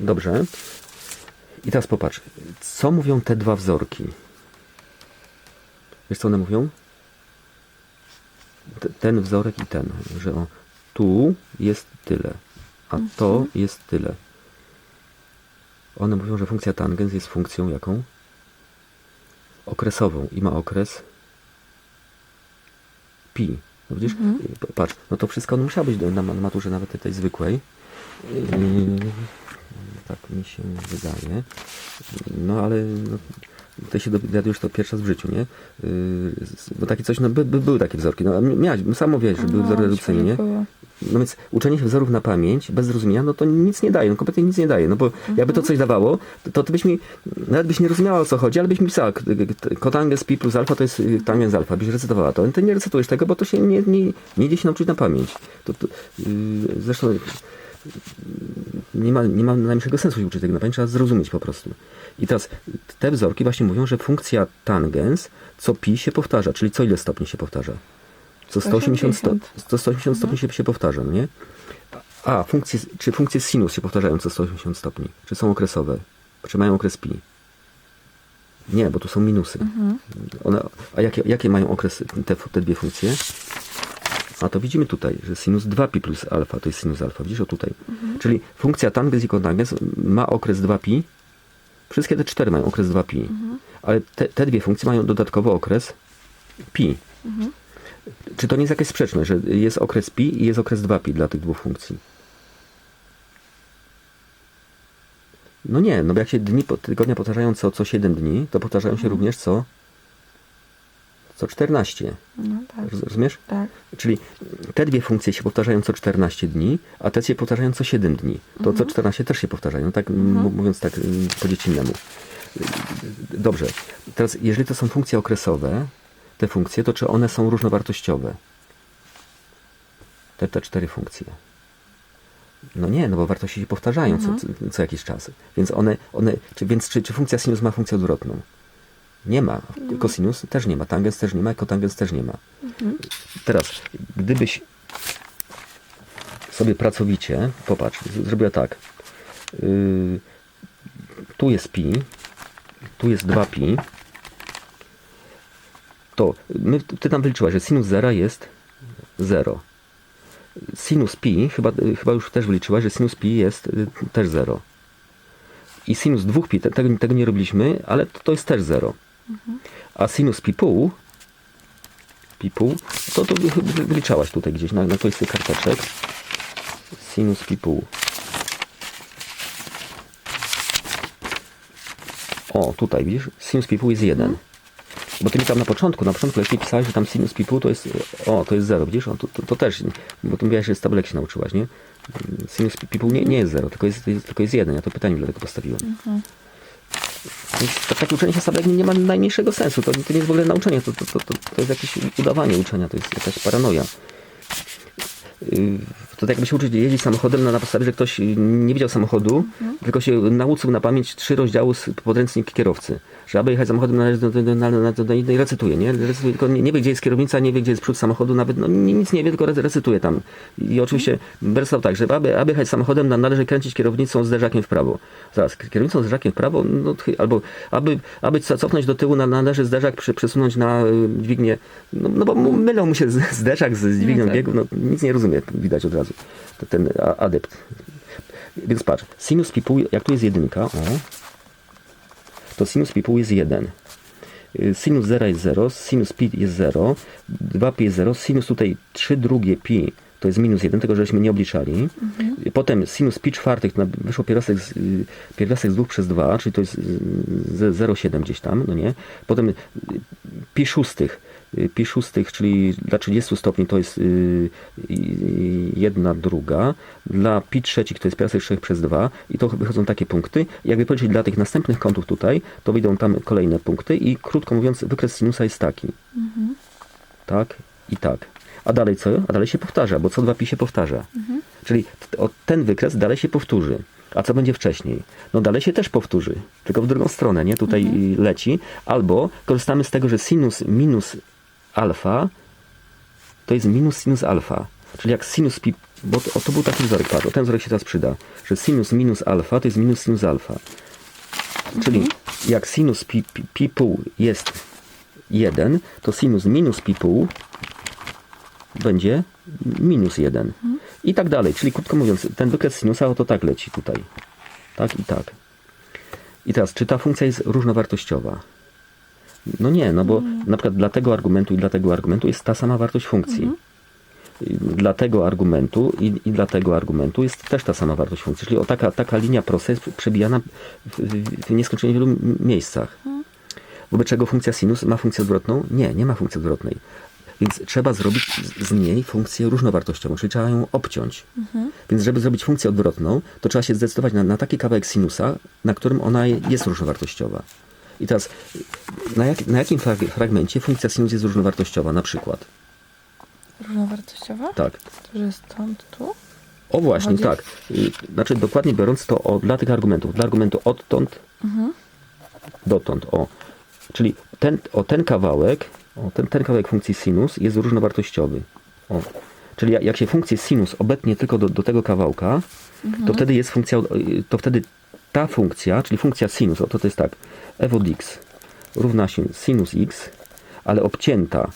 Dobrze. I teraz popatrz, co mówią te dwa wzorki? Wiesz, co one mówią? Te- Ten wzorek i ten, że o, tu jest tyle, a to jest tyle. One mówią, że funkcja tangens jest funkcją jaką? Okresową i ma okres pi. No widzisz? P- Patrz, no to wszystko no musiało być na maturze nawet tej zwykłej. Yy, tak mi się wydaje. No ale no, ty się dowiadujesz to pierwszy raz w życiu, nie? Z- bo takie coś, no by, by były takie wzorki. No miałeś, sam mówiłeś, że były wzory redukcyjne, nie? było. No więc uczenie się wzorów na pamięć bez zrozumienia, no to nic nie daje, no kompletnie nic nie daje. No bo jakby to coś dawało, to, to ty byś mi, nawet byś nie rozumiała o co chodzi, ale byś mi pisała, kotangens pi plus alfa to jest y, tangens alfa, byś recytowała to. Ty nie recytujesz tego, bo to się nie, nie, nie idzie się nauczyć na pamięć. To, to, yy, zresztą nie ma, nie ma najmniejszego sensu się uczyć tego na pamięć, trzeba zrozumieć po prostu. I teraz te wzorki właśnie mówią, że funkcja tangens co pi się powtarza, czyli co ile stopni się powtarza? Co 180, sto, 180. co 180 stopni się, się powtarza, no nie? A, funkcje, czy funkcje sinus się powtarzają co 180 stopni? Czy są okresowe? Czy mają okres pi? Nie, bo tu są minusy. One, a jakie, jakie mają okresy te, te dwie funkcje? A to widzimy tutaj, że sinus 2pi plus alfa to jest sinus alfa. Widzisz, o tutaj. Czyli funkcja tangens i kotangens ma okres 2pi. Wszystkie te cztery mają okres 2pi. Ale te, te dwie funkcje mają dodatkowo okres pi. Czy to nie jest jakaś sprzeczność, że jest okres pi i jest okres 2pi dla tych dwóch funkcji? No nie, no bo jak się dni tygodnia powtarzają co, co 7 dni, to powtarzają się również co, co 14. No tak, Roz- Rozumiesz? tak. Czyli te dwie funkcje się powtarzają co 14 dni, a te się powtarzają co 7 dni. To co 14 też się powtarzają, tak m- mówiąc tak po dziecinemu. Y, Dobrze. Teraz, jeżeli to są funkcje okresowe, te funkcje, to czy one są różnowartościowe? Te, te cztery funkcje. No nie, no bo wartości się powtarzają co, co, co jakiś czas. Więc one, one czy, więc czy, czy funkcja sinus ma funkcję odwrotną? Nie ma. Kosinus też nie ma. Tangens też nie ma. Kotangens też nie ma. Teraz, gdybyś sobie pracowicie, popatrz, zrobiła tak. Yy, tu jest pi, tu jest 2pi. To my, ty tam wyliczyłaś, że sinus zera jest 0. Sinus pi, chyba, y, chyba już też wyliczyłaś, że sinus pi jest y, też 0. I sinus 2pi, te, tego, tego nie robiliśmy, ale to, to jest też 0. A sinus pi pół pi pół, to, to wy- wy- wyliczałaś tutaj gdzieś na, na którejś z tych karteczek. Sinus pi pół. O, tutaj widzisz, sinus pi pół jest 1. Bo ty mi tam na początku, na początku mi pisałeś, że tam sinus pi pół to jest, o, to jest 0, widzisz? O, to, to, to też, bo ty mówiłaś, że z tabelek się nauczyłaś, nie? Sinus pi pół nie, nie jest 0, tylko jest, tylko jest 1. Ja to pytanie dlatego postawiłem. Więc takie uczenie się tabelek nie, ma najmniejszego sensu. To, to nie jest w ogóle nauczenie, to, to, to, to, jest jakieś udawanie uczenia, to jest jakaś paranoja. To tak jakby się uczyć jeździć samochodem na, na podstawie, że ktoś nie widział samochodu, tylko się nauczył na pamięć trzy rozdziały z podręcznik kierowcy. Że aby jechać samochodem należy do, do, do, do, do, do, do i recytuje, nie? Recytuje, tylko nie, nie wie, gdzie jest kierownica, nie wie, gdzie jest przód samochodu, nawet no, ni- nic nie wie, tylko re- recytuje tam. I oczywiście wersał tak, że aby, aby jechać samochodem, na- należy kręcić kierownicą z zderzakiem w prawo. Zaraz, kierownicą z zderzakiem w prawo, no, albo aby, aby co- cofnąć do tyłu, na- należy zderzak przesunąć na y, dźwignię, no, no bo mu- mylą mu się zderzak z dźwignią tak. biegu, no nic nie rozumie, widać od razu, ten adept. Więc patrz, sinus pi pół, jak tu jest jedynka, o, to sinus pi pół jest 1. Sinus zera jest 0, sinus pi jest 0, 2pi jest 0, sinus tutaj 3 drugie pi to jest minus 1, tego żeśmy nie obliczali. Potem sinus pi czwartych, to wyszło pierwiastek z, y, pierwiastek z 2 przez 2, czyli to jest y, ze 0,7 gdzieś tam, no nie? Potem y, pi szóstych, y, pi szóstych, czyli dla 30 stopni to jest y, y, jedna druga, dla pi trzecich to jest pierwiastek 3 przez 2 i to wychodzą takie punkty. Jakby policzyć dla tych następnych kątów tutaj, to wyjdą tam kolejne punkty i krótko mówiąc wykres sinusa jest taki. Tak i tak. A dalej co? A dalej się powtarza, bo co dwa pi się powtarza. Czyli t- o, ten wykres dalej się powtórzy. A co będzie wcześniej? No dalej się też powtórzy, tylko w drugą stronę, nie? Tutaj y, leci. Albo korzystamy z tego, że sinus minus alfa to jest minus sinus alfa. Czyli jak sinus pi bo to, o, to był taki wzorek, o, ten wzorek się teraz przyda, że sinus minus alfa to jest minus sinus alfa. Czyli jak sinus pi, pi, pi pół jest 1, to sinus minus pi pół będzie minus 1. I tak dalej. Czyli krótko mówiąc, ten wykres sinusa oto tak leci tutaj. Tak i tak. I teraz, czy ta funkcja jest różnowartościowa? No nie, no bo na przykład dla tego argumentu i dla tego argumentu jest ta sama wartość funkcji. I Dla tego argumentu i, i dla tego argumentu jest też ta sama wartość funkcji. Czyli o taka, taka linia prosta jest przebijana w, w, nieskończenie wielu miejscach. Wobec czego funkcja sinus ma funkcję odwrotną? Nie, nie ma funkcji odwrotnej. Więc trzeba zrobić z- niej funkcję różnowartościową, czyli trzeba ją obciąć. Więc żeby zrobić funkcję odwrotną, to trzeba się zdecydować na, na taki kawałek sinusa, na którym ona je- jest różnowartościowa. I teraz, na, jak, na jakim frag- fragmencie funkcja sinus jest różnowartościowa? Na przykład. Różnowartościowa? Tak. To, że stąd tu? O właśnie, Chodzi- tak. Y, Znaczy dokładnie biorąc to o, dla tych argumentów. Dla argumentu odtąd dotąd. O. Czyli ten, o, ten kawałek, o, ten, ten kawałek funkcji sinus jest różnowartościowy. O. Czyli jak, się funkcję sinus obetnie tylko do, do tego kawałka, to wtedy jest funkcja, y, to wtedy ta funkcja, czyli funkcja sinus, oto to jest tak, f od x równa się sinus x, ale obcięta,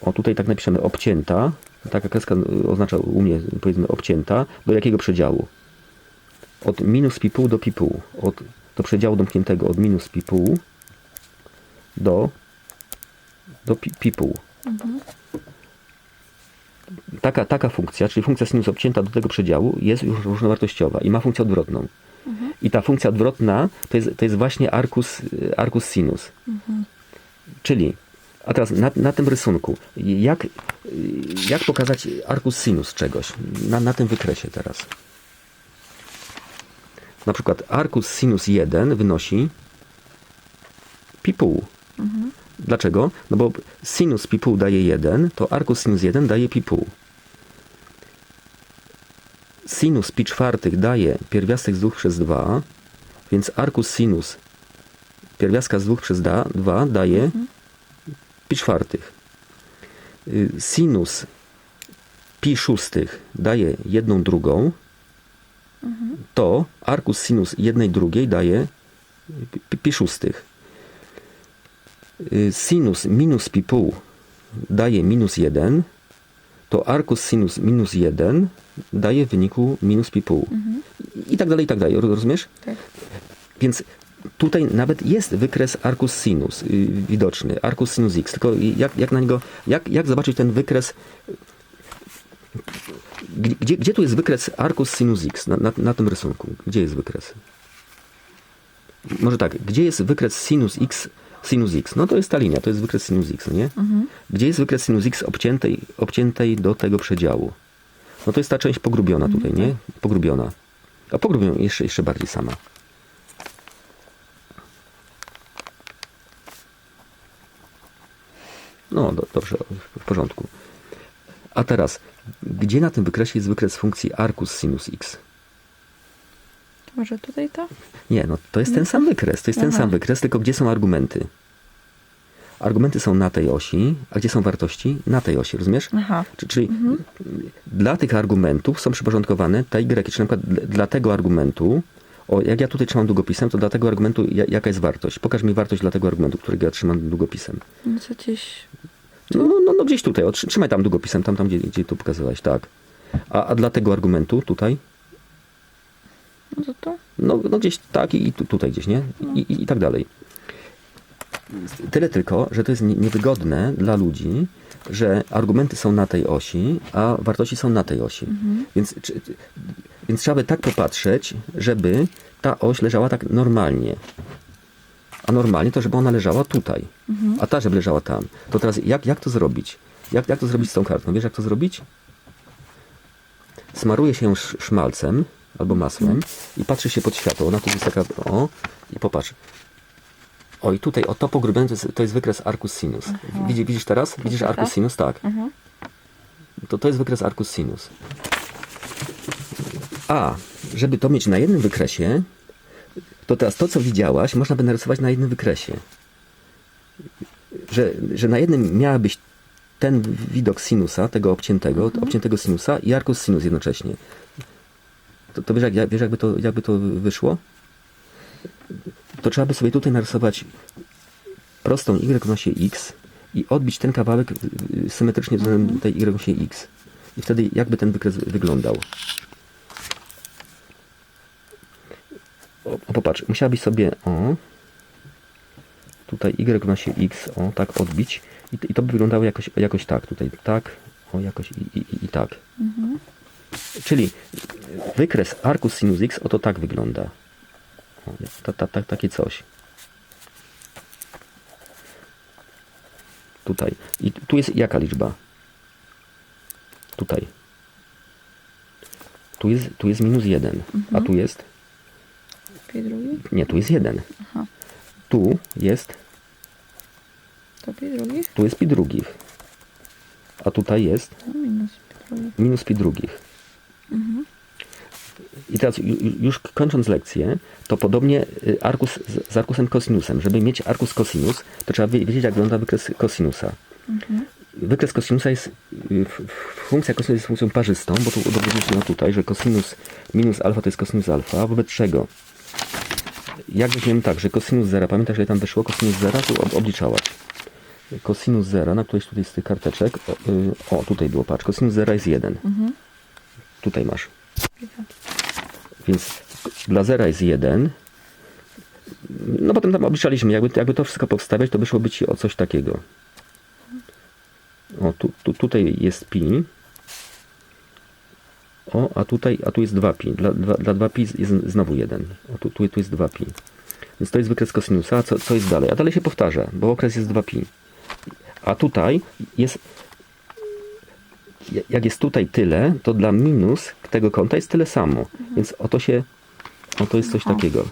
o tutaj tak napiszemy obcięta, taka kreska y, oznacza u mnie powiedzmy obcięta, do jakiego przedziału? Od minus pi pół do pi pół, od, do przedziału domkniętego od minus pi pół do, do pół. Taka, taka funkcja, czyli funkcja sinus obcięta do tego przedziału jest już różnowartościowa i ma funkcję odwrotną. I ta funkcja odwrotna to jest, to jest właśnie arcus, arcus sinus. Czyli, a teraz na, na tym rysunku, jak, jak pokazać arcus sinus czegoś? Na, na tym wykresie teraz. Na przykład arcus sinus 1 wynosi pi pół. Dlaczego? No bo sinus pi pół daje 1, to arcus sinus 1 daje pi pół. Sinus pi czwartych daje pierwiastek z 2 przez 2, więc arcus sinus pierwiastka z 2 przez 2 daje pi czwartych. Y, Sinus pi szóstych daje jedną drugą, to arcus sinus jednej drugiej daje pi, pi szóstych. Y, Sinus minus pi pół daje minus 1, to arcus sinus minus 1 daje w wyniku minus pi pół. I tak dalej, i tak dalej. Ro- Rozumiesz? Tak. Więc tutaj nawet jest wykres arcus sinus y, widoczny, arcus sinus x. Tylko jak, jak na niego, jak, jak zobaczyć ten wykres? Gdzie, gdzie, tu jest wykres arcus sinus x na, na, na tym rysunku? Gdzie jest wykres? Może tak, gdzie jest wykres sinus x, sinus x? No to jest ta linia, to jest wykres sinus x, no nie? Gdzie jest wykres sinus x obciętej, obciętej do tego przedziału? No to jest ta część pogrubiona tutaj, nie? Pogrubiona. A pogrubią jeszcze, jeszcze bardziej sama. No, do, dobrze, w porządku. A teraz, gdzie na tym wykresie jest wykres funkcji arcus sinus x? Może tutaj to? Nie, no to jest ten sam wykres, to jest ten Aha. sam wykres, tylko gdzie są argumenty? Argumenty są na tej osi, a gdzie są wartości? Na tej osi, rozumiesz? Aha. Czy- Czyli dla tych argumentów są przyporządkowane te y, czyli na przykład dla- tego argumentu, o, jak ja tutaj trzymam długopisem, to dla tego argumentu ja- jaka jest wartość? Pokaż mi wartość dla tego argumentu, którego ja trzymam długopisem. No co gdzieś... No, no, no, no gdzieś tutaj, o, trzy- trzymaj tam długopisem, tam, tam gdzie, gdzie tu pokazywałeś, tak. A, a dla tego argumentu tutaj? No to? No, no gdzieś tak i, i tu, tutaj gdzieś, nie? I, i, I tak dalej. Tyle tylko, że to jest nie- niewygodne dla ludzi, że argumenty są na tej osi, a wartości są na tej osi. Więc, czy, więc trzeba by tak popatrzeć, żeby ta oś leżała tak normalnie. A normalnie to, żeby ona leżała tutaj, a ta, żeby leżała tam. To teraz jak, jak to zrobić? Jak, jak to zrobić z tą kartą? Wiesz, jak to zrobić? Smaruje się ją sz- szmalcem albo masłem i patrzy się pod światło. Ona tu jest taka, o, i popatrz. O, i tutaj, o to pogrubione to jest, to jest wykres arcus sinus. Widzisz, widzisz teraz? Widzisz taka? arcus sinus? Tak. To, to jest wykres arcus sinus. A, żeby to mieć na jednym wykresie, to teraz to, co widziałaś, można by narysować na jednym wykresie. Że, że na jednym miałabyś ten widok sinusa, tego obciętego, Mhm. obciętego sinusa i arkus sinus jednocześnie. To, to wiesz, jak, wiesz jakby, to, jakby to wyszło? To trzeba by sobie tutaj narysować prostą y w nosie x i odbić ten kawałek y, y, symetrycznie względem tej y w nosie x. I wtedy jakby ten wykres wyglądał. O, o popatrz, musiałabyś sobie o tutaj y w nosie x, o tak odbić i, i to by wyglądało jakoś, jakoś tak, tutaj tak, o jakoś i, i, i tak. Czyli wykres arcus sinus x oto tak wygląda. Ta, ta, ta, takie coś. Tutaj. I tu jest jaka liczba? Tutaj. Tu jest, tu jest minus 1, a tu jest? Nie, tu jest 1. Aha. Tu jest, To pi drugi? tu jest pi drugich. A tutaj jest No minus pi drugi. minus pi drugich. I teraz ju- ju- już kończąc lekcję, to podobnie y, arkus z, arkusem cosinusem. Żeby mieć arkus cosinus, to trzeba wie- wiedzieć, jak wygląda wykres cosinusa. Wykres cosinusa jest, y, funkcja cosinus jest funkcją parzystą, bo tu udowodniliśmy tutaj, że cosinus minus alfa to jest cosinus alfa, wobec czego? Jak weźmiemy tak, że cosinus zera, pamiętasz ile tam wyszło? Cosinus zera, tu ob- obliczałaś. Cosinus zera, na którejś tutaj z tych karteczek, o, y, tutaj było, patrz, cosinus zera jest 1. Tutaj masz. Więc dla zera jest 1. No potem tam obliczaliśmy, jakby, jakby to wszystko powstawiać, to wyszłoby ci o coś takiego. O, tu, tu, tutaj jest pi. O, a tutaj, a tu jest 2 pi. Dla, dla, dla 2 pi jest znowu 1. O, tu, tu, tu jest 2 pi. Więc to jest wykres kosinusa, a co, co jest dalej? A dalej się powtarza, bo okres jest 2 pi. A tutaj jest jak jest tutaj tyle, to dla minus tego kąta jest tyle samo. Więc oto się, oto jest coś Aha. takiego.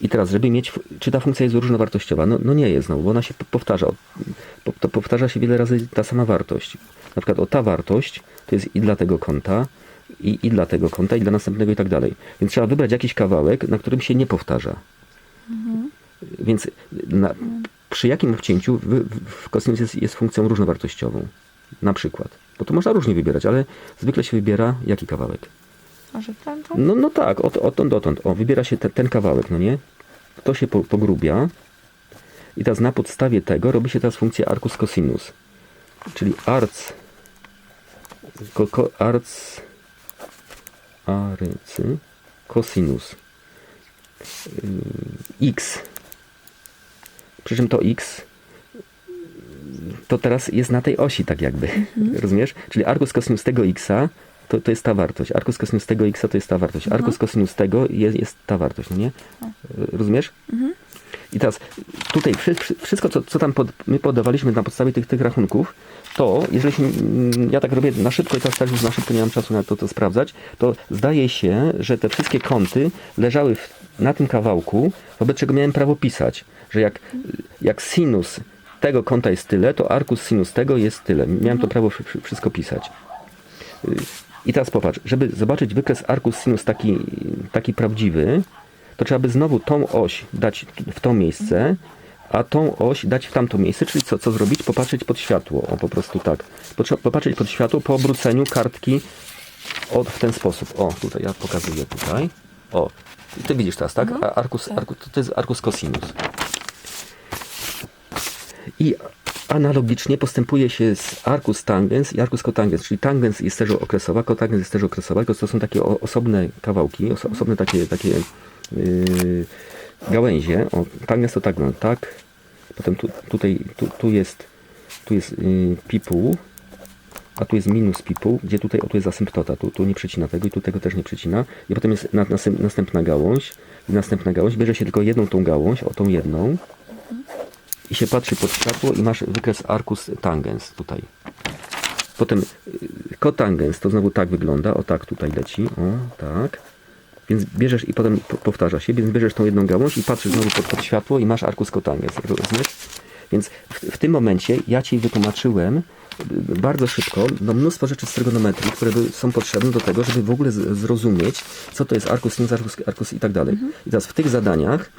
I teraz, żeby mieć, czy ta funkcja jest różnowartościowa? No, no nie jest znowu, bo ona się po- powtarza. Po, to powtarza się wiele razy ta sama wartość. Na przykład o ta wartość to jest i dla tego kąta, i, i dla tego kąta, i dla następnego i tak dalej. Więc trzeba wybrać jakiś kawałek, na którym się nie powtarza. Więc na, przy jakim obcięciu w, w, w jest, jest funkcją różnowartościową? Na przykład. Bo to można różnie wybierać, ale zwykle się wybiera jaki kawałek? A że ten? No, no tak, od, odtąd dotąd. O, wybiera się te, ten kawałek, no nie? To się po, pogrubia. I teraz na podstawie tego robi się teraz funkcja arcus cosinus. Czyli arc, ko, ko, arc, arycy, cosinus. Yy, x. Przy czym to x to teraz jest na tej osi tak jakby. Rozumiesz? Czyli arcus cosinus tego xa to, to jest ta wartość. Arcus cosinus tego x to jest ta wartość. Arcus cosinus tego jest, jest ta wartość, no nie? Rozumiesz? I teraz tutaj wszy- wszy- wszystko, co, co tam pod, my podawaliśmy na podstawie tych, tych rachunków, to jeżeli się, mm, ja tak robię na szybko i teraz tak już na szybko nie mam czasu na to, to sprawdzać, to zdaje się, że te wszystkie kąty leżały w, na tym kawałku, wobec czego miałem prawo pisać, że jak, jak sinus tego kąta jest tyle, to arcus sinus tego jest tyle. Miałem to prawo wszy- wszy- wszystko pisać. I teraz popatrz, żeby zobaczyć wykres arcus sinus taki, taki prawdziwy, to trzeba by znowu tą oś dać w to miejsce, a tą oś dać w tamto miejsce, czyli co, co zrobić? Popatrzeć pod światło, o po prostu tak. Popatrzeć pod światło po obróceniu kartki o, w ten sposób. O, tutaj ja pokazuję tutaj. O, ty widzisz teraz, tak? A arcus, arcus, to jest arcus cosinus. I analogicznie postępuje się z arcus tangens i arcus cotangens, czyli tangens jest też okresowa, cotangens jest też okresowa, to są takie osobne kawałki, oso, osobne takie, takie yy, gałęzie. O, tangens to tak, no, tak. Potem tu, tutaj, tu, tu jest, tu jest yy, pi pół, a tu jest minus pi pół, gdzie tutaj, o tu jest asymptota, tu, tu nie przecina tego i tu tego też nie przecina. I potem jest na, nasy- następna gałąź i następna gałąź. Bierze się tylko jedną tą gałąź, o tą jedną i się patrzy pod światło i masz wykres arcus tangens tutaj. Potem y, cotangens to znowu tak wygląda, o tak tutaj leci, o tak. Więc bierzesz i potem po- powtarza się, więc bierzesz tą jedną gałąź i patrzysz znowu pod, pod światło i masz arcus cotangens, rozumiesz? Więc w, w tym momencie ja Ci wytłumaczyłem y, bardzo szybko no, mnóstwo rzeczy z trygonometrii, które są potrzebne do tego, żeby w ogóle zrozumieć, co to jest arcus, sinus, arcus, arcus i tak dalej. I teraz w tych zadaniach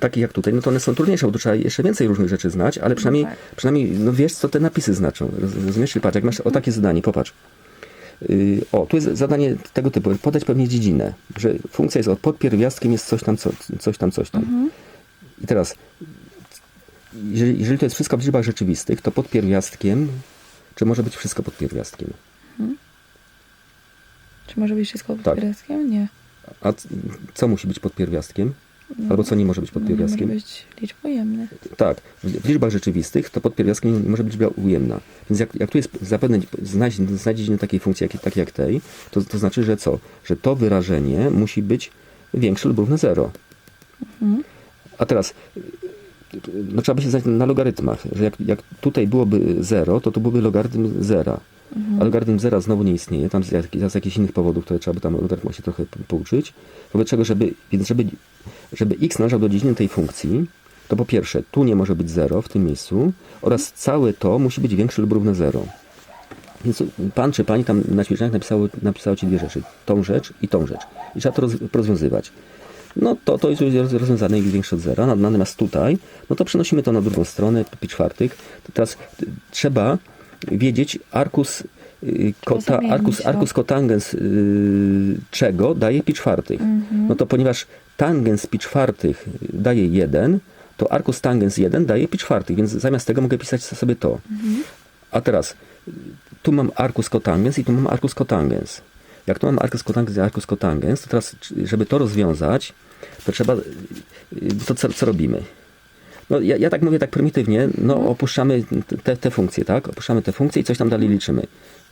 takich jak tutaj, no to one są trudniejsze, bo trzeba jeszcze więcej różnych rzeczy znać, ale przynajmniej, tak. przynajmniej no wiesz, co te napisy znaczą. Roz- Rozumiesz? Patrz, jak masz o takie zadanie, popatrz. Yy, o, tu jest zadanie tego typu, podać pewnie dziedzinę, że funkcja jest od pod pierwiastkiem jest coś tam, co, coś tam, coś tam. I teraz, jeżeli, jeżeli to jest wszystko w liczbach rzeczywistych, to pod pierwiastkiem, czy może być wszystko pod pierwiastkiem? Czy może być wszystko pod Tak. pierwiastkiem? Nie. A co musi być pod pierwiastkiem? Albo co nie może być pod No, nie pierwiastkiem? może być liczb ujemnych. Tak, w liczbach rzeczywistych to pod pierwiastkiem nie może być liczba ujemna. Więc jak, jak tu jest zapewne dziedzinę takiej funkcji, jak, takiej jak tej, to, to znaczy, że co? Że to wyrażenie musi być większe lub równe 0. A teraz, no trzeba by się znać na logarytmach, że jak, jak tutaj byłoby 0, to tu byłby logarytm 0. A logarytm 0 znowu nie istnieje, tam z, jak, z jakichś innych powodów, które trzeba by tam o logarytmach się trochę pouczyć. Wobec czego, żeby, więc żeby, żeby x należał do dziedziny tej funkcji, to po pierwsze, tu nie może być 0 w tym miejscu oraz całe to musi być większe lub równe 0. Więc pan czy pani tam na ćwiczeniach napisało, napisało ci dwie rzeczy. Tą rzecz i tą rzecz. I trzeba to roz, rozwiązywać. No to, to jest rozwiązane i większe od zera. Natomiast tutaj, no to przenosimy to na drugą stronę, pi czwartych. To teraz trzeba wiedzieć arkus y, kota, arkus, arkus kotangens y, czego daje pi czwartych. No to ponieważ tangens pi czwartych daje 1, to arkus tangens 1 daje pi czwartych, więc zamiast tego mogę pisać sobie to. A teraz, tu mam arcus cotangens i tu mam arcus cotangens. Jak tu mam arcus cotangens i arcus cotangens, to teraz, żeby to rozwiązać, to trzeba, y, to co, co robimy? No, ja, ja tak mówię tak prymitywnie, no opuszczamy te, te funkcje, tak? Opuszczamy te funkcje i coś tam dalej liczymy.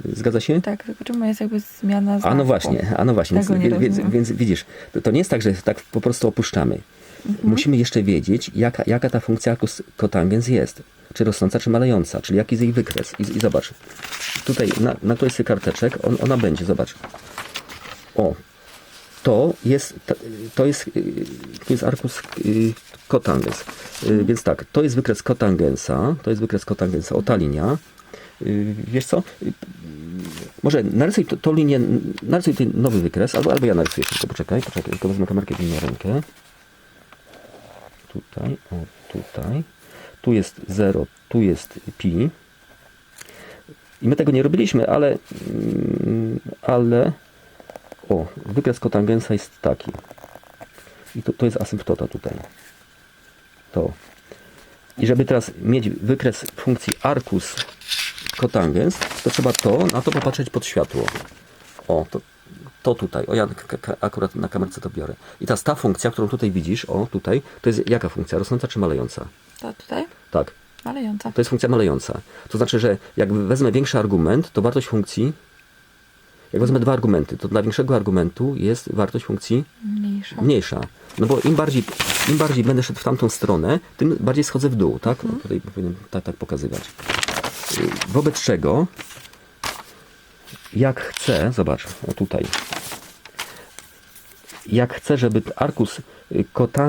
Zgadza się? Tak, tylko czemu jest jakby zmiana znaku? A no właśnie, a no właśnie. Tego Więc, więc, więc widzisz, to, to nie jest tak, że tak po prostu opuszczamy. Musimy jeszcze wiedzieć, jaka, jaka ta funkcja arcus cotangens jest. Czy rosnąca, czy malejąca, czyli jaki jest jej wykres. I, i zobacz, tutaj na, na którejś z karteczek on, ona będzie, zobacz. O, to jest, to, to jest, y, to jest arcus y, cotangens. Y, Więc tak, to jest wykres cotangensa, to jest wykres cotangensa, o ta linia. Wiesz co? Może narysuj to- tą linię, narysuj ten nowy wykres, albo, albo ja narysuję tylko, poczekaj, poczekaj, tylko wezmę kamerkę w rękę. Tutaj, o tutaj. Tu jest 0, tu jest pi. I my tego nie robiliśmy, ale, mm, ale o, wykres kotangensa jest taki. I to, to jest asymptota tutaj. To. I żeby teraz mieć wykres funkcji arcus kotangens, to trzeba to, na to popatrzeć pod światło. O, to, to tutaj. O, ja akurat na kamerce to biorę. I teraz ta funkcja, którą tutaj widzisz, o, tutaj, to jest jaka funkcja? Rosnąca czy malejąca? To tutaj? Tak. Malejąca. To jest funkcja malejąca. To znaczy, że jak wezmę większy argument, to wartość funkcji. Jak wezmę dwa argumenty, to dla większego argumentu jest wartość funkcji Mniejsza. mniejsza. No bo im bardziej, im bardziej będę szedł w tamtą stronę, tym bardziej schodzę w dół, tak? O, Tutaj powinienem tak, tak pokazywać. Y, Wobec czego, jak chcę, zobacz, o tutaj, jak chcę, żeby arkus y, kotang